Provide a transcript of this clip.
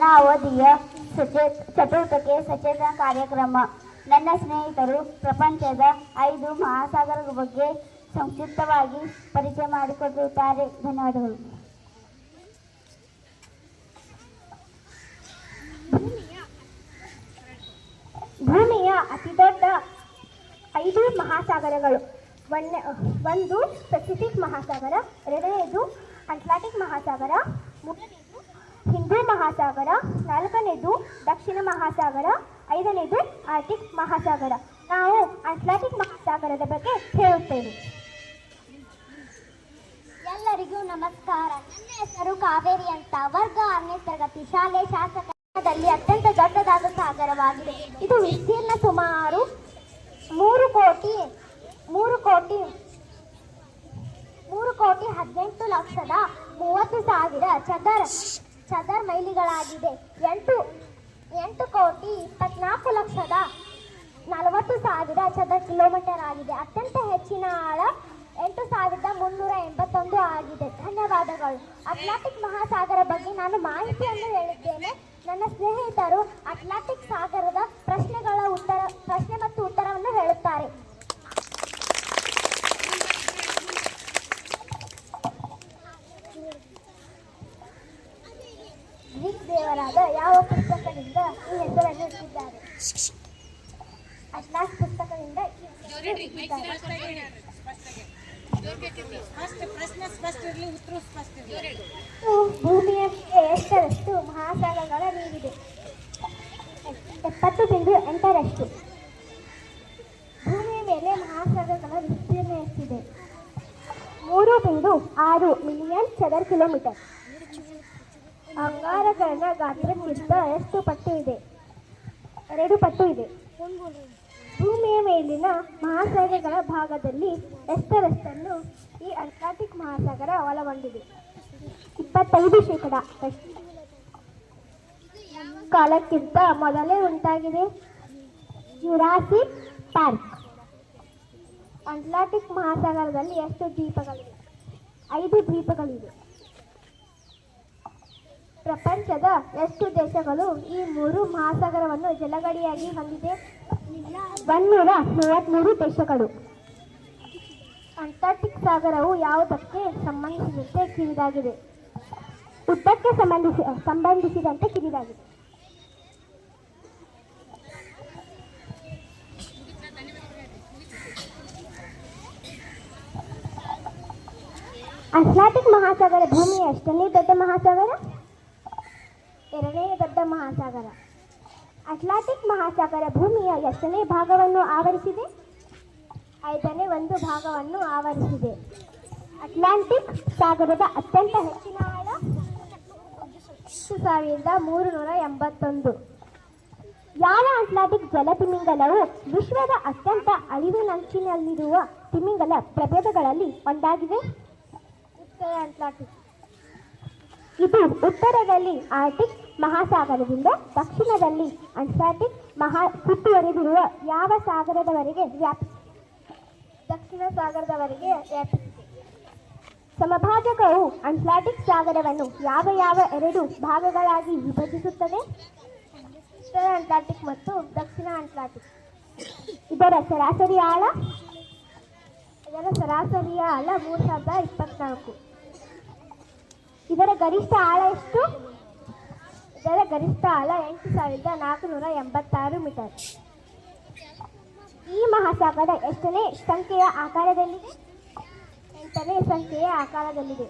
ನನ್ನ ಅವಧಿಯ ಚಟುವಟಿಕೆ ಸಚೇತನ ಕಾರ್ಯಕ್ರಮ. ನನ್ನ ಸ್ನೇಹಿತರು, ಪ್ರಪಂಚದ ಐದು ಮಹಾಸಾಗರಗಳ ಬಗ್ಗೆ ಸಂಕ್ಷಿಪ್ತವಾಗಿ ಪರಿಚಯ ಮಾಡಿಕೊಟ್ಟಿರುತ್ತಾರೆ ಧನ್ಯವಾದಗಳು. ಭೂಮಿಯ ಅತಿದೊಡ್ಡ ಐದು ಮಹಾಸಾಗರಗಳು. ಒಂದೇ ಪೆಸಿಫಿಕ್ ಮಹಾಸಾಗರ, ಎರಡನೇದು ಅಟ್ಲಾಂಟಿಕ್ ಮಹಾಸಾಗರ, ಮೂರನೇದು ಹಿಂದೂ ಮಹಾಸಾಗರ, ನಾಲ್ಕನೇದು ದಕ್ಷಿಣ ಮಹಾಸಾಗರ, ಐದನೇದು ಆರ್ಟಿಕ್ ಮಹಾಸಾಗರ. ನಾವು ಅಟ್ಲಾಂಟಿಕ್ ಮಹಾಸಾಗರದ ಬಗ್ಗೆ ಹೇಳುತ್ತೇವೆ. ಎಲ್ಲರಿಗೂ ನಮಸ್ಕಾರ. ನನ್ನ ಹೆಸರು ಕಾವೇರಿ ಅಂತ. ವರ್ಗ ಆರನೇ ತರಗತಿ ಶಾಲೆ ಶಾಸಕದಲ್ಲಿ ಅತ್ಯಂತ ದೊಡ್ಡದಾದ ಸಾಗರವಾಗಿದೆ. ಇದು ವಿಸ್ತೀರ್ಣ ಸುಮಾರು ಮೂರು ಕೋಟಿ ಮೂರು ಕೋಟಿ ಮೂರು ಕೋಟಿ ಹದಿನೆಂಟು ಲಕ್ಷದ ಮೂವತ್ತು ಸಾವಿರ ಚದರ ಚದರ್ ಮೈಲಿಗಳಾಗಿದೆ. ಎಂಟು ಎಂಟು ಕೋಟಿ ಇಪ್ಪತ್ನಾಲ್ಕು ಲಕ್ಷದ ನಲವತ್ತು ಸಾವಿರ ಚದರ ಕಿಲೋಮೀಟರ್ ಆಗಿದೆ. ಅತ್ಯಂತ ಹೆಚ್ಚಿನ ಆಳ ಎಂಟು ಸಾವಿರದ ಮುನ್ನೂರ ಎಂಬತ್ತೊಂದು ಆಗಿದೆ. ಧನ್ಯವಾದಗಳು. ಅಟ್ಲಾಂಟಿಕ್ ಮಹಾಸಾಗರ ಬಗ್ಗೆ ನಾನು ಮಾಹಿತಿಯನ್ನು ಹೇಳಿದ್ದೇನೆ. ನನ್ನ ಸ್ನೇಹಿತರು ಅಟ್ಲಾಂಟಿಕ್ ಸಾಗರದ ಪ್ರಶ್ನೆಗಳ ಉತ್ತರ ಪ್ರಶ್ನೆ ಮತ್ತು ಉತ್ತರವನ್ನು ಹೇಳುತ್ತಾರೆ ಗ್ರೀಕ್ ದೇವರಾದ ಯಾವ ಪುಸ್ತಕದಿಂದ ಈ ಹೆಸರನ್ನು ಇಟ್ಟಿದ್ದಾರೆ? ಅಟ್ಲಾಸ್ ಪುಸ್ತಕದಿಂದ ಭೂಮಿಯ ಎಷ್ಟರಷ್ಟು ಮಹಾಸಾಗರಗಳ ನೀಡಿದೆ ಎಪ್ಪತ್ತು ಬಿಂದು ಎಂಟರಷ್ಟು. ಭೂಮಿಯ ಮೇಲೆ ಮಹಾಸಾಗರಗಳ ವಿಸ್ತೀರ್ಣ ಎಷ್ಟಿದೆ? ಮೂರು ಬಿಂದು ಆರು ಮಿಲಿಯನ್ ಚದರ್ ಕಿಲೋಮೀಟರ್. ಅಂಗಾರಗಳ ಗಾತ್ರಕ್ಕಿಂತ ಎಷ್ಟು ಪಟ್ಟು ಇದೆ? ಎರಡು ಪಟ್ಟು ಇದೆ. ಭೂಮಿಯ ಮೇಲಿನ ಮಹಾಸಾಗರಗಳ ಭಾಗದಲ್ಲಿ ಎಷ್ಟರಷ್ಟನ್ನು ಈ ಅಟ್ಲಾಂಟಿಕ್ ಮಹಾಸಾಗರ ಒಳಗೊಂಡಿದೆ. ಇಪ್ಪತ್ತೈದು ಶೇಕಡ. ಕಾಲಕ್ಕಿಂತ ಮೊದಲೇ ಉಂಟಾಗಿದೆ ಜುರಾಸಿಕ್ ಪಾರ್ಕ್. ಅಟ್ಲಾಂಟಿಕ್ ಮಹಾಸಾಗರದಲ್ಲಿ ಎಷ್ಟು ದ್ವೀಪಗಳಿವೆ? ಐದು ದ್ವೀಪಗಳಿವೆ. ಪ್ರಪಂಚದ ಎಷ್ಟು ದೇಶಗಳು ಈ ಮೂರು ಮಹಾಸಾಗರವನ್ನು ಜಲಗಡಿಯಾಗಿ ಹೊಂದಿದೆ? ಒಂದೂರ ಮೂವತ್ತ್ಮೂರು ದೇಶಗಳು. ಅಂಟಾರ್ಟಿಕ್ ಸಾಗರವು ಯಾವುದಕ್ಕೆ ಸಂಬಂಧಿಸಿದಂತೆ ಕಿರಿದಾಗಿದೆ? ಉದ್ದಕ್ಕೆ ಸಂಬಂಧಿಸಿ, ಸಂಬಂಧಿಸಿದಂತೆ ಕಿರಿದಾಗಿದೆ. ಅಟ್ಲಾಂಟಿಕ್ ಮಹಾಸಾಗರ ಭೂಮಿಯ ಎಷ್ಟನೇ ದೊಡ್ಡ ಮಹಾಸಾಗರ? ಎರಡನೇ ದೊಡ್ಡ ಮಹಾಸಾಗರ. ಅಟ್ಲಾಂಟಿಕ್ ಮಹಾಸಾಗರ ಭೂಮಿಯ ಎಷ್ಟನೇ ಭಾಗವನ್ನು ಆವರಿಸಿದೆ? ಐದನೇ ಒಂದು ಭಾಗವನ್ನು ಆವರಿಸಿದೆ. ಅಟ್ಲಾಂಟಿಕ್ ಸಾಗರದ ಅತ್ಯಂತ ಹೆಚ್ಚಿನ ಆಳ? ಸಾವಿರದ ಮೂರು ನೂರ ಎಂಬತ್ತೊಂದು. ಯಾವ ಅಟ್ಲಾಂಟಿಕ್ ಜಲ ತಿಮಿಂಗಲವು ವಿಶ್ವದ ಅತ್ಯಂತ ಅಳಿವಿನಂಚಿನಲ್ಲಿರುವ ತಿಮಿಂಗಲ ಪ್ರಭೇದಗಳಲ್ಲಿ ಒಂದಾಗಿದೆ? ಉತ್ತರ ಅಟ್ಲಾಂಟಿಕ್. ಇದು ಉತ್ತರದಲ್ಲಿ ಆರ್ಟಿಕ್ ಮಹಾಸಾಗರದಿಂದ ದಕ್ಷಿಣದಲ್ಲಿ ಅಂಟಾರ್ಟಿಕ್ ಮಹಾ ಸುತ್ತುವರೆದಿರುವ ಯಾವ ಸಾಗರದವರೆಗೆ ವ್ಯಾಪಿಸಿದೆ? ದಕ್ಷಿಣ ಸಾಗರದವರೆಗೆ ವ್ಯಾಪಿಸಿದೆ. ಸಮಭಾಜಕವು ಅಟ್ಲಾಂಟಿಕ್ ಸಾಗರವನ್ನು ಯಾವ ಯಾವ ಎರಡು ಭಾಗಗಳಾಗಿ ವಿಭಜಿಸುತ್ತದೆ? ಉತ್ತರ ಅಟ್ಲಾಂಟಿಕ್ ಮತ್ತು ದಕ್ಷಿಣ ಅಟ್ಲಾಂಟಿಕ್. ಇದರ ಸರಾಸರಿ ಆಳ? ಇದರ ಸರಾಸರಿಯ ಆಳ ಮೂರು ಸಾವಿರದ ಇಪ್ಪತ್ನಾಲ್ಕು. ಇದರ ಗರಿಷ್ಠ ಆಳ ಎಷ್ಟು? ಇದರ ಗರಿಷ್ಠ ಆಳ ಎಂಟು ಸಾವಿರದ ನಾಲ್ಕುನೂರ ಎಂಬತ್ತಾರು ಮೀಟರ್. ಈ ಮಹಾಸಾಗರ ಎಷ್ಟನೇ ಸಂಖ್ಯೆಯ ಆಕಾರದಲ್ಲಿದೆ? ಎಂಟನೇ ಸಂಖ್ಯೆಯ ಆಕಾರದಲ್ಲಿದೆ.